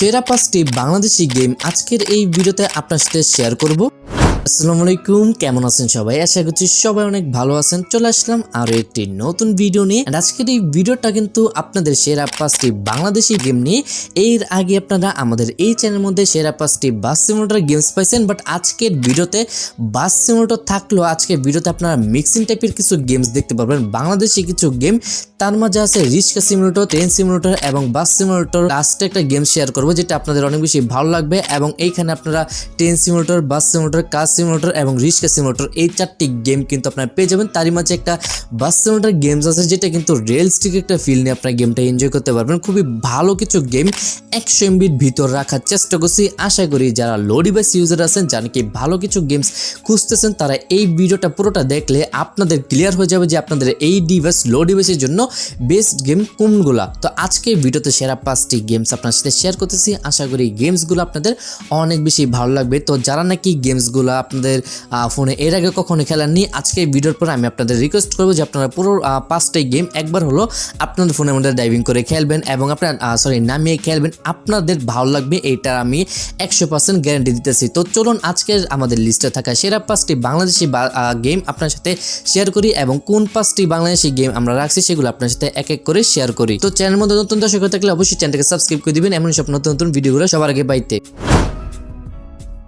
সেরা পাঁচটি বাংলাদেশি গেম আজকের এই ভিডিওতে আপনার সাথে শেয়ার করব। আসসালামু আলাইকুম, কেমন আছেন সবাই? আশা করছি সবাই অনেক ভালো আছেন। চলে আসলাম আরও একটি নতুন ভিডিও নিয়ে। আজকের এই ভিডিওটা কিন্তু আপনাদের সেরা পাঁচটি বাংলাদেশি গেম নিয়ে। এর আগে আপনারা আমাদের এই চ্যানেলের মধ্যে সেরা পাঁচটি বাস সিমুলেটর গেমস পাইছেন। বাট আজকের ভিডিওতে বাস সিমুলেটর থাকলেও আজকের ভিডিওতে আপনারা মিক্সিং টাইপের কিছু গেমস দেখতে পারবেন। বাংলাদেশি কিছু গেম তার মাঝে আছে রিক্সা সিমুলেটর ট্রেন সিমুলেটর এবং বাস সিমুলেটর লাস্টে একটা গেম শেয়ার করব, যেটা আপনাদের অনেক বেশি ভালো লাগবে। এবং এইখানে আপনারা train simulator bus simulator car simulator এবং রিক্সা সিমুলেটর এই চারটি গেম কিন্তু আপনারা পেয়ে যাবেন। তারই মাঝে একটা বাস সিমুলেটর গেমস আছে, যেটা কিন্তু রেলস্টিক একটা ফিল নিয়ে আপনার গেমটা এনজয় করতে পারবেন। খুবই ভালো কিছু গেম একশো এমবির ভিতর রাখার চেষ্টা করছি। আশা করি যারা লো ডিভাইস ইউজার আছেন, যারা কি ভালো কিছু গেমস খুঁজতেছেন, তারা এই ভিডিওটা পুরোটা দেখলে আপনাদের ক্লিয়ার হয়ে যাবে যে আপনাদের এই ডিভাইস লো ডিভাইসের জন্য বেস্ট গেম কোনগুলা। তো আজকে ভিডিওতে সেরা পাঁচটি গেমস আপনার সাথে শেয়ার করতেছি। আশা করি গেমসগুলো আপনাদের অনেক বেশি ভালো লাগবে। তো যারা নাকি গেমসগুলো আপনাদের ফোনে। এর আগে কখনো খেলেননি আজকে ভিডিওর পর আমি আপনাদের রিকোয়েস্ট করব যে আপনারা পুরো পাঁচটাই গেম একবার হলো আপনাদের ফোনের মধ্যে ডাইভিং করে খেলবেন এবং আপনার সরি নামিয়ে খেলবেন। আপনাদের ভালো লাগবে, এইটা আমি একশো পার্সেন্ট গ্যারান্টি দিতেছি। তো চলুন আজকের আমাদের লিস্টে থাকা সেরা পাঁচটি বাংলাদেশি গেম আপনার সাথে শেয়ার করি এবং কোন পাঁচটি বাংলাদেশি গেম আমরা রাখছি সেগুলো আপনার সাথে এক এক করে শেয়ার করি। তো চ্যানেল মধ্যে নতুন দর্শক থাকলে অবশ্যই চ্যানেলকে সাবস্ক্রাইব করে দিবেন এমন সব নতুন নতুন ভিডিওগুলো সবার আগে পাইতে।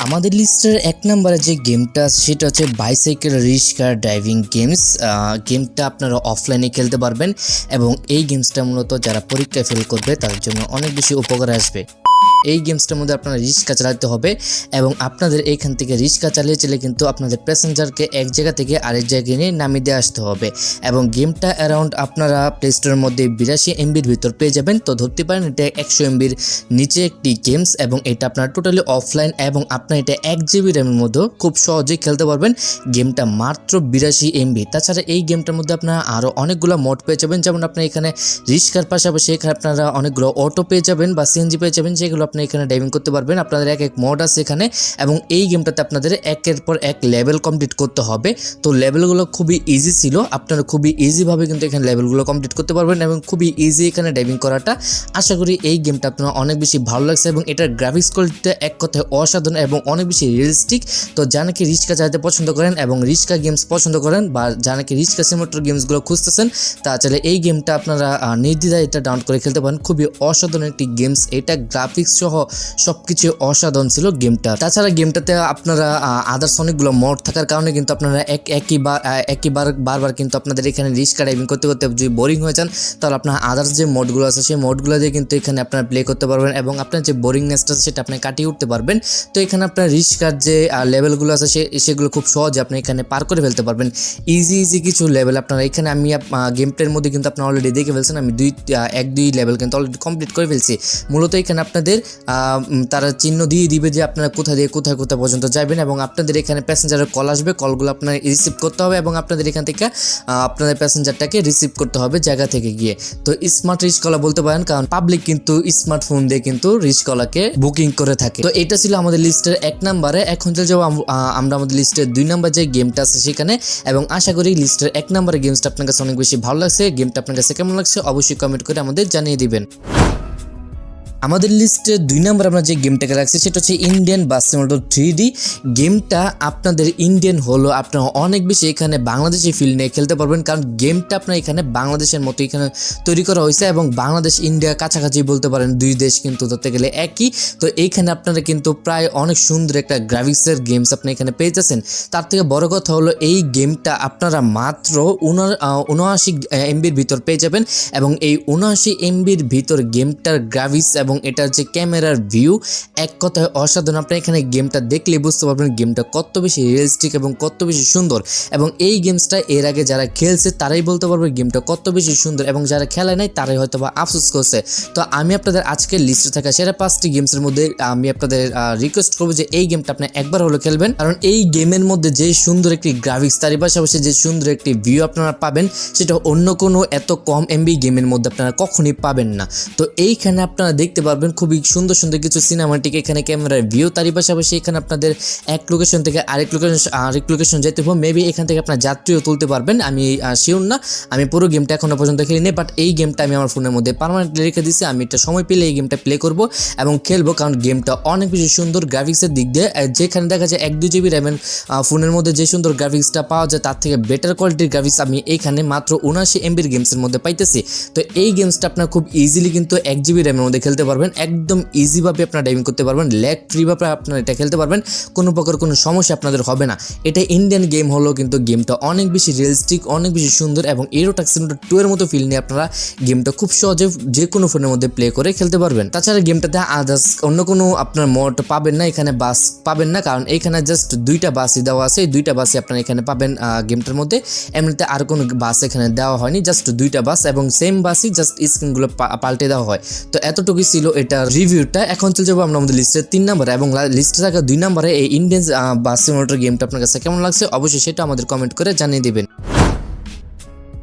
আমাদের লিস্টের এক নম্বরে যে গেমটা সেটা হচ্ছে বাইসাইকেল রিস্কার ড্রাইভিং গেমস গেমটা আপনারা অফলাইনে খেলতে পারবেন এবং এই গেমসটা মূলত যারা পরীক্ষায় ফেল করবে, তাদের জন্য অনেক বেশি উপকার আসবে। এই গেমসটার মধ্যে আপনারা রিক্সা চালাতে হবে এবং আপনাদের এইখান থেকে রিক্সা চালিয়ে চলে কিন্তু আপনাদের প্যাসেঞ্জারকে এক জায়গা থেকে আরেক জায়গায় নিয়ে নামিয়ে দিয়ে আসতে হবে। এবং গেমটা অ্যারাউন্ড আপনারা প্লে স্টোরের মধ্যে বিরাশি এমবির ভিতর পেয়ে যাবেন। তো ধরতে পারেন এটা একশো এমবির নিচে একটি গেমস এবং এটা আপনার টোটালি অফলাইন এবং আপনার এটা এক জিবি র্যামের মধ্যে খুব সহজেই খেলতে পারবেন। গেমটা মাত্র বিরাশি এমবি তাছাড়া এই গেমটার মধ্যে আপনারা আরও অনেকগুলো মোড পেয়ে যাবেন। যেমন আপনার এখানে রিক্সার পাশাপাশি এখানে আপনারা অনেকগুলো অটো পেয়ে যাবেন বা সিএনজি পেয়ে যাবেন। যেগুলো আপনি এখানে ডাইভিং করতে পারবেন। আপনাদের এক এক মোড আছে এখানে এবং এই গেমটাতে আপনাদের একের পর এক লেভেল কমপ্লিট করতে হবে। তো লেভেলগুলো খুবই ইজি ছিল। আপনারা খুবই ইজিভাবে কিন্তু এখানে লেভেলগুলো কমপ্লিট করতে পারবেন এবং খুবই ইজি এখানে ডাইভিং করাটা। আশা করি এই গেমটা আপনার অনেক বেশি ভালো লাগছে এবং এটার গ্রাফিক্স কোয়ালিটিটা এক কথায় অসাধারণ এবং অনেক বেশি রিয়েলিস্টিক তো যা নাকি রিক্সা চালাতে পছন্দ করেন এবং রিক্সা গেমস পছন্দ করেন বা যা নাকি রিক্সা সিমোটর গেমসগুলো খুঁজতেছেন তা এই গেমটা আপনারা নির্দ্বিধায় এটা ডাউনলোড করে খেলতে পারেন। খুবই অসাধারণ একটি গেমস এটা গ্রাফিক্স সহ সব কিছু অসাধারণ ছিল গেমটা। তাছাড়া গেমটাতে আপনারা আদার্স অনেকগুলো মোড থাকার কারণে কিন্তু আপনারা এক একই বার আহ, একই বার বারবার কিন্তু আপনাদের এখানে রিক্সা ড্রাইভিং করতে করতে যদি বোরিং হয়ে যান তাহলে আপনার আদার্স যে মোডগুলো আছে সেই মোডগুলো দিয়ে কিন্তু এখানে আপনারা প্লে করতে পারবেন এবং আপনার যে বোরিংনেসটা আছে সেটা আপনি কাটিয়ে উঠতে পারবেন। তো এখানে আপনার রিস্কার যে লেভেলগুলো আছে সে সেগুলো খুব সহজে আপনি এখানে পার করে ফেলতে পারবেন। ইজি ইজি কিছু লেভেল আপনারা এখানে আমি গেম প্লের মধ্যে কিন্তু আপনারা অলরেডি দেখে ফেলছেন আমি দুই এক দুই লেভেল কিন্তু অলরেডি কমপ্লিট করে ফেলছি। মূলত এখানে আপনাদের তারা চিহ্ন দিয়ে দিবে যে আপনারা কোথা দিয়ে কোথায় কোথায় পর্যন্ত যাবেন এবং আপনাদের এখানে প্যাসেঞ্জারের কল আসবে কলগুলো আপনার রিসিভ করতে হবে এবং আপনাদের এখান থেকে আপনাদের প্যাসেঞ্জারটাকে রিসিভ করতে হবে জায়গা থেকে গিয়ে। তো স্মার্ট রিস্কলা বলতে পারেন, কারণ পাবলিক কিন্তু স্মার্টফোন দিয়ে কিন্তু রিস্কলাকে বুকিং করে থাকে। তো এটা ছিল আমাদের লিস্টের এক নম্বরে এখন চলে যাব আমরা আমাদের লিস্টের দুই নম্বর যে গেমটা আছে সেখানে। এবং আশা করি লিস্টের এক নম্বরে গেমসটা আপনার কাছে অনেক বেশি ভালো লাগছে। গেমটা আপনার কাছে কেমন লাগছে অবশ্যই কমেন্ট করে আমাদের জানিয়ে দিবেন। আমাদের লিস্টে দুই নম্বর আমরা যে গেমটাকে রাখছি, সেটা হচ্ছে Indian bus simulator three D গেমটা আপনাদের ইন্ডিয়ান হলো, আপনারা অনেক বেশি এখানে বাংলাদেশি ফিল্ড নিয়ে খেলতে পারবেন, কারণ গেমটা আপনার এখানে বাংলাদেশের মতো এখানে তৈরি করা হয়েছে এবং বাংলাদেশ ইন্ডিয়া কাছাকাছি বলতে পারেন দুই দেশ কিন্তু ধরতে গেলে একই। তো এইখানে আপনারা কিন্তু প্রায় অনেক সুন্দর একটা গ্রাফিক্সের গেমস আপনি এখানে পেয়েছেন তার থেকে বড় কথা হলো, এই গেমটা আপনারা মাত্র উনা- উনআশি এমবির ভিতর পেয়ে যাবেন এবং এই উনআশি এমবির ভিতর গেমটার গ্রাফিক্স এবং এটার যে ক্যামেরার ভিউ। এক কথায় অসাধারণ। আপনি এখানে গেমটা দেখলে বুঝতে পারবেন গেমটা কত বেশি রিয়েলিস্টিক এবং কত বেশি সুন্দর। এবং এই গেমসটা এর আগে যারা খেলছে, তারাই বলতে পারবে গেমটা কত বেশি সুন্দর এবং যারা খেলায় নাই, তারাই হয়তো বা আফসোস করছে। তো আমি আপনাদের আজকের লিস্টে থাকা সেরা পাঁচটি গেমসের মধ্যে, আমি আপনাদের রিকোয়েস্ট করব যে এই গেমটা আপনি একবার হলো খেলবেন। কারণ এই গেমের মধ্যে যে সুন্দর একটি গ্রাফিক্স তারই পাশাপাশি যে সুন্দর একটি ভিউ আপনারা পাবেন, সেটা অন্য কোনো এত কম এমবি গেমের মধ্যে আপনারা কখনই পাবেন না। তো এইখানে আপনারা দেখতে দেখতে পারবেন খুবই সুন্দর সুন্দর কিছু সিনেমাটিক এখানে ক্যামেরার ভিউ তারই পাশাপাশি এখানে আপনাদের এক লোকেশন থেকে আরেক লোকেশন আরেক লোকেশন যেতে হবে। মেবি এখান থেকে আপনার যাত্রীও তুলতে পারবেন। আমি শিওর না। আমি পুরো গেমটা এখনও পর্যন্ত খেলিনি বাট এই গেমটা আমি আমার ফোনের মধ্যে পারমানেন্টলি রেখে দিয়েছি। আমি এটা সময় পেলে এই গেমটা প্লে করব এবং খেলব, কারণ গেমটা অনেক বেশি সুন্দর গ্রাফিক্সের দিক দিয়ে। যেখানে দেখা যায় এক দুই জিবি র্যামের ফোনের মধ্যে যে সুন্দর গ্রাফিক্সটা পাওয়া যায়, তার থেকে বেটার কোয়ালিটির গ্রাফিক্স আমি এখানে মাত্র উনআশি এমবির গেমসের মধ্যে পাইতেছি। তো এই গেমসটা আপনার খুব ইজিলি কিন্তু এক জিবি র্যামের মধ্যে খেলতে পারবেন, একদম ইজিভাবে আপনার ড্রাইভিং করতে পারবেন ল্যাগ ফ্রিভাবে আপনার এটা খেলতে পারবেন, কোনো প্রকার কোনো সমস্যা আপনাদের হবে না। এটা ইন্ডিয়ান গেম হলো কিন্তু গেমটা অনেক বেশি রিয়েলিস্টিক অনেক বেশি সুন্দর এবং এরো ট্যাক্সিনোটা টু এর মতো ফিল নিয়ে আপনারা গেমটা খুব সহজে যে কোনো ফোনের মধ্যে প্লে করে খেলতে পারবেন। তাছাড়া গেমটাতে আদার্স অন্য কোনো আপনার মোড পাবেন না, এখানে বাস পাবেন না, কারণ এখানে জাস্ট দুইটা বাসই দেওয়া আছে দুইটা বাসই আপনারা এখানে পাবেন গেমটার মধ্যে। এমনিতে আর কোনো বাস এখানে দেওয়া হয়নি জাস্ট দুইটা বাস এবং সেম বাসই জাস্ট স্ক্রিনগুলো পাল্টে দেওয়া হয়। তো এতটুকুই ছিল এটা রিভিউটা। এখন চলে যাব আমরা আমাদের লিস্টের তিন নম্বরে এবং লিস্টে থাকা দুই নম্বরে এই ইন্ডিয়ান বাসিমোটর গেমটা আপনার কাছে কেমন লাগছে? অবশ্যই সেটা আমাদের কমেন্ট করে জানিয়ে দিবেন।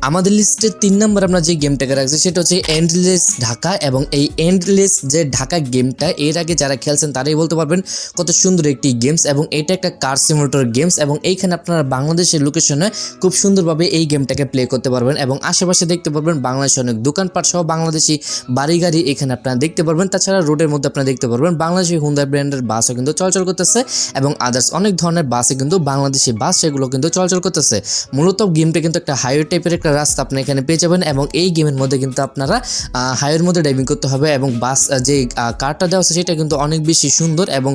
আমাদের লিস্টের তিন নম্বর আমরা যে গেমটাকে রাখছি, সেটা হচ্ছে এন্ডলেস ঢাকা এবং এই এন্ডলেস যে ঢাকা গেমটা, এর আগে যারা খেলছেন তারাই বলতে পারবেন কত সুন্দর একটি গেমস এবং এটা একটা কার সিমুলেটর গেমস এবং এইখানে আপনারা বাংলাদেশের লোকেশনে খুব সুন্দরভাবে এই গেমটাকে প্লে করতে পারবেন এবং আশেপাশে দেখতে পারবেন বাংলাদেশে অনেক দোকানপাট সহ বাংলাদেশি বাড়ি গাড়ি এখানে আপনারা দেখতে পারবেন। তাছাড়া রোডের মধ্যে আপনারা দেখতে পারবেন বাংলাদেশি হুন্দাই ব্র্যান্ডের বাসও কিন্তু চলাচল করতেছে এবং আদার্স অনেক ধরনের বাসে কিন্তু বাংলাদেশি বাস সেগুলো কিন্তু চলাচল করতেছে। মূলত গেমটা কিন্তু একটা হাইওয়ে টাইপের একটা রাস্তা আপনি এখানে পেয়ে যাবেন এবং এই গেমের মধ্যে কিন্তু আপনারা হাইওয়ের মধ্যে ড্রাইভিং করতে হবে এবং বাস যে কারটা দেওয়া আছে সেটা কিন্তু অনেক বেশি সুন্দর এবং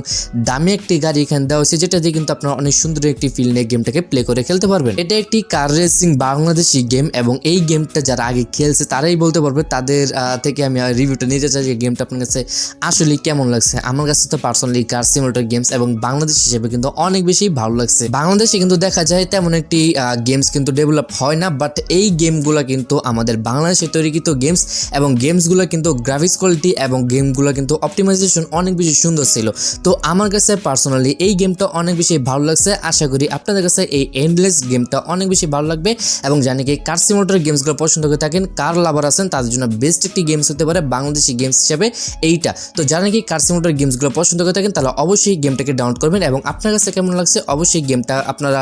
দামি একটি গাড়ি এখানে দেওয়া হয়েছে যেটা দিয়ে কিন্তু আপনারা অনেক সুন্দর একটি ফিল নিয়ে গেমটাকে প্লে করে খেলতে পারবেন। এটা একটি কার রেসিং বাংলাদেশি গেম এবং এই গেমটা যারা আগে খেলছে তারাই বলতে পারবে, তাদের থেকে আমি রিভিউটা নিতে চাই যে গেমটা আপনার কাছে আসলে কেমন লাগছে। আমার কাছে তো পার্সোনালি কার সিমুলেটর গেমস এবং বাংলাদেশ হিসেবে কিন্তু অনেক বেশি ভালো লাগছে। বাংলাদেশে কিন্তু দেখা যায় তেমন একটি গেমস কিন্তু ডেভেলপ হয় না বাট এই গেমগুলো কিন্তু আমাদের বাংলাদেশে তৈরিকৃত গেমস এবং গেমসগুলো কিন্তু গ্রাফিক্স কোয়ালিটি এবং গেমগুলো কিন্তু অপটিমাইজেশন অনেক বেশি সুন্দর ছিল। তো আমার কাছে পার্সোনালি এই গেমটা অনেক বেশি ভালো লাগছে। আশা করি আপনাদের কাছে এই এন্ডলেস গেমটা অনেক বেশি ভালো লাগবে এবং জানি কি কার সিমোটর গেমসগুলো পছন্দ করে থাকেন কার লাভার আছেন, তাদের জন্য বেস্ট একটি গেমস হতে পারে বাংলাদেশি গেমস হিসাবে এইটা। তো যারা নাকি কার সিমোটর গেমসগুলো পছন্দ করে থাকেন তাহলে অবশ্যই গেমটাকে ডাউনলোড করবেন এবং আপনার কাছে কেমন লাগছে অবশ্যই গেমটা আপনারা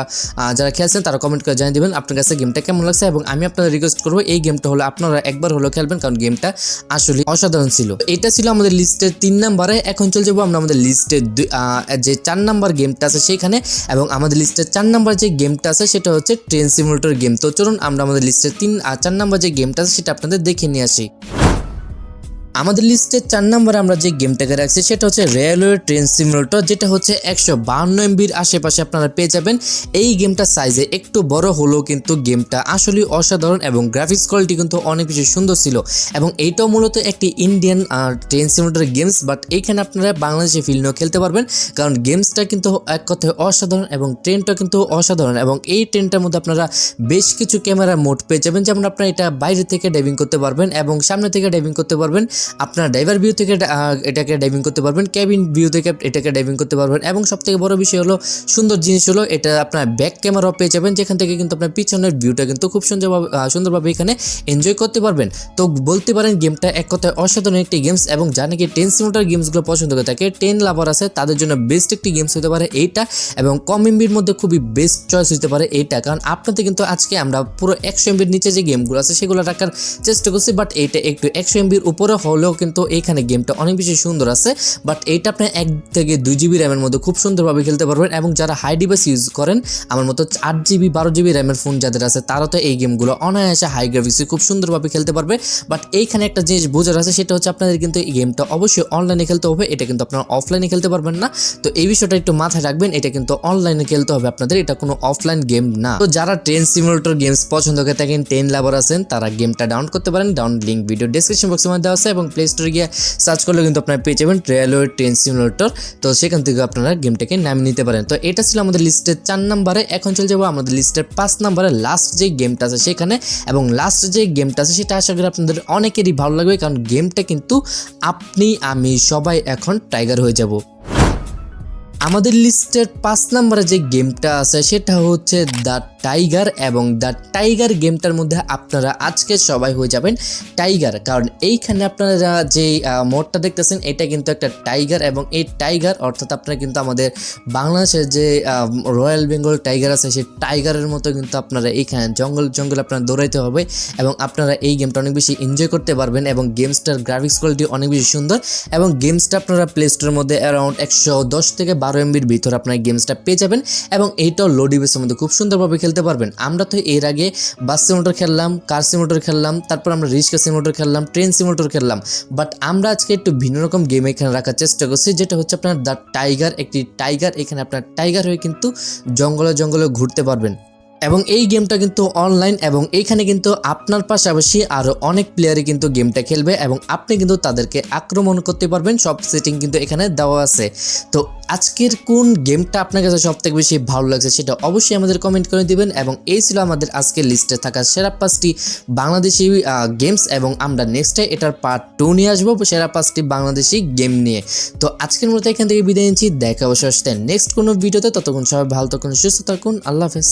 যারা খেলছেন তারা কমেন্ট করে জানিয়ে দেবেন আপনার কাছে গেমটা কেমন লাগছে এবং আমি আপনাদের রিকোয়েস্ট করব, এই গেমটা হলো, আপনারা একবার হলো খেলবেন, কারণ গেমটা আসলে অসাধারণ ছিল। এটা ছিল আমাদের লিস্টের তিন নাম্বারে, এখন চলে যাব আমরা আমাদের লিস্টের যে চার নাম্বার গেমটা আছে সেখানে, এবং আমাদের লিস্টের চার নাম্বার যে গেমটা আছে সেটা হচ্ছে ট্রেন সিমুলেটর গেম তো চলুন আমরা আমাদের লিস্টের তিন আর চার নাম্বার যে গেমটা আছে সেটা আপনাদের দেখে নিয়ে আসি। আমাদের লিস্টের চার নম্বরে আমরা যে গেমটাকে রাখছি, সেটা হচ্ছে রেলওয়ে ট্রেন সিমুলেটর যেটা হচ্ছে একশো বাহান্ন এমবির আশেপাশে আপনারা পেয়ে যাবেন। এই গেমটা সাইজে একটু বড় হলেও কিন্তু গেমটা আসলে অসাধারণ এবং গ্রাফিক্স কোয়ালিটি কিন্তু অনেক বেশি সুন্দর ছিল। এবং এইটাও মূলত একটি Indian train simulator games but এইখানে আপনারা বাংলাদেশে ফিল নিয়েও খেলতে পারবেন। কারণ গেমসটা কিন্তু এক কথায় অসাধারণ এবং ট্রেনটা কিন্তু অসাধারণ। এবং এই ট্রেনটার মধ্যে আপনারা বেশ কিছু ক্যামেরা মোড পেয়ে যাবেন। যেমন আপনারা এটা বাইরে থেকে ড্রাইভিং করতে পারবেন এবং সামনে থেকে ড্রাইভিং করতে পারবেন। আপনার ড্রাইভার ভিউ থেকে এটাকে ড্রাইভিং করতে পারবেন ক্যাবিন ভিউ থেকে এটাকে ড্রাইভিং করতে পারবেন এবং সব থেকে বড় বিষয় হলো, সুন্দর জিনিস হলো এটা আপনার ব্যাক ক্যামেরাও পেয়ে যাবেন, যেখান থেকে কিন্তু আপনার পিছনের ভিউটা কিন্তু খুব সুন্দরভাবে সুন্দরভাবে এখানে এনজয় করতে পারবেন। তো বলতে পারেন গেমটা এক কথায় অসাধারণ একটি গেমস এবং যা নাকি টেন সিমোটার গেমসগুলো পছন্দ করে থাকে টেন লাভার আছে, তাদের জন্য বেস্ট একটি গেমস হতে পারে এইটা এবং কম এমবির মধ্যে খুবই বেস্ট চয়েস হতে পারে এইটা। কারণ আপনাদের কিন্তু আজকে আমরা পুরো একশো এমবির নিচে যে গেমগুলো আছে, সেগুলো রাখার চেষ্টা করছি বাট এইটা একটু একশো এমবির উপরে হলেও কিন্তু এইখানে গেমটা অনেক বেশি সুন্দর আছে বাট এইটা আপনি এক থেকে দুই জিবি র্যামের মধ্যে খুব সুন্দরভাবে খেলতে পারবেন এবং যারা হাই ডিভাইস ইউজ করেন, আমার মতো আট জিবি বারো জিবি র্যামের ফোন যাদের আছে তারা তো এই গেমগুলো অনায়াসে হাই গ্রাফিক্সে খুব সুন্দরভাবে খেলতে পারবে। বাট এইখানে একটা জিনিস বোঝার আছে, সেটা হচ্ছে আপনাদের কিন্তু এই গেমটা অবশ্যই অনলাইনে খেলতে হবে, এটা কিন্তু আপনারা অফলাইনে খেলতে পারবেন না। তো এই বিষয়টা একটু মাথায় রাখবেন, এটা কিন্তু অনলাইনে খেলতে হবে আপনাদের, এটা কোনো অফলাইন গেম না। তো যারা ট্রেন সিমুলেটর গেমস পছন্দ করে থাকেন টেন লাভার আছেন, তারা গেমটা ডাউনলোড করতে পারেন ডাউন লিঙ্ক ভিডিও ডিসক্রিপশন বক্সের মধ্যে আছে এবং প্লে স্টোরে গিয়ে সার্চ করলে কিন্তু আপনারা পেয়ে যাবেন রেলওয়ে ট্রেন সিমুলেটর তো সেখান থেকে আপনারা গেমটাকে নামিয়ে নিতে পারেন। তো এটা ছিল আমাদের লিস্টের চার নাম্বারে। এখন চলে যাব আমাদের লিস্টের পাঁচ নাম্বারে। লাস্ট যে গেমটা আছে সেখানে। এবং লাস্ট যে গেমটা আছে সেটা আশা করি আপনাদের অনেকেরই ভালো লাগবে। কারণ গেমটা কিন্তু আপনি, আমি সবাই এখন টাইগার হয়ে যাব। আমাদের লিস্টের পাঁচ নম্বরে যে গেমটা আছে সেটা হচ্ছে দ্য টাইগার এবং দ্য টাইগার গেমটার মধ্যে আপনারা আজকে সবাই হয়ে যাবেন টাইগার। কারণ এইখানে আপনারা যে মোডটা দেখতেছেন, এটা কিন্তু একটা টাইগার এবং এই টাইগার অর্থাৎ আপনারা কিন্তু আমাদের বাংলাদেশের যে রয়্যাল বেঙ্গল টাইগার আছে, সেই টাইগারের মতো কিন্তু আপনারা এইখানে জঙ্গল জঙ্গল আপনারা দৌড়াইতে হবে এবং আপনারা এই গেমটা অনেক বেশি এনজয় করতে পারবেন এবং গেমসটার গ্রাফিক্স কোয়ালিটি অনেক বেশি সুন্দর এবং গেমসটা আপনারা প্লে স্টোরের মধ্যে অ্যারাউন্ড একশো দশ থেকে বারো এমবির ভিতর আপনারা গেমসটা পেয়ে যাবেন এবং এইটাও লো মধ্যে খুব সুন্দরভাবে খেলতে পারবেন। আমরা তো এর আগে বাস সিমোটর খেললাম, কার সিমোটর খেললাম, তারপর আমরা রিক্সা সিমোটর খেললাম, ট্রেন সিমোটর খেললাম। বাট আমরা আজকে একটু ভিন্ন রকম গেম এখানে রাখার চেষ্টা করছি, যেটা হচ্ছে আপনার দ্য টাইগার, একটি টাইগার। এখানে আপনার টাইগার হয়ে কিন্তু জঙ্গলে জঙ্গলে ঘুরতে পারবেন। এবং এই গেমটা কিন্তু অনলাইন এবং এইখানে কিন্তু আপনার পাশাপাশি আরও অনেক প্লেয়ারই কিন্তু গেমটা খেলবে এবং আপনি কিন্তু তাদেরকে আক্রমণ করতে পারবেন। সব সেটিং কিন্তু এখানে দেওয়া আছে। তো আজকের কোন গেমটা আপনার কাছে সব থেকে বেশি ভালো লাগছে সেটা অবশ্যই আমাদের কমেন্ট করে দিবেন এবং এই ছিল আমাদের আজকের লিস্টে থাকা সেরা পাঁচটি বাংলাদেশি গেমস এবং আমরা নেক্সটে এটার পার্ট টু নিয়ে আসব সেরা পাঁচটি বাংলাদেশি গেম নিয়ে। তো আজকের মতো এখান থেকে বিদায় নিচ্ছি। দেখা অবশ্যই নেক্সট কোনো ভিডিওতে ততক্ষণ সবাই ভালো থাকুন, সুস্থ থাকুন। আল্লাহ হাফেজ।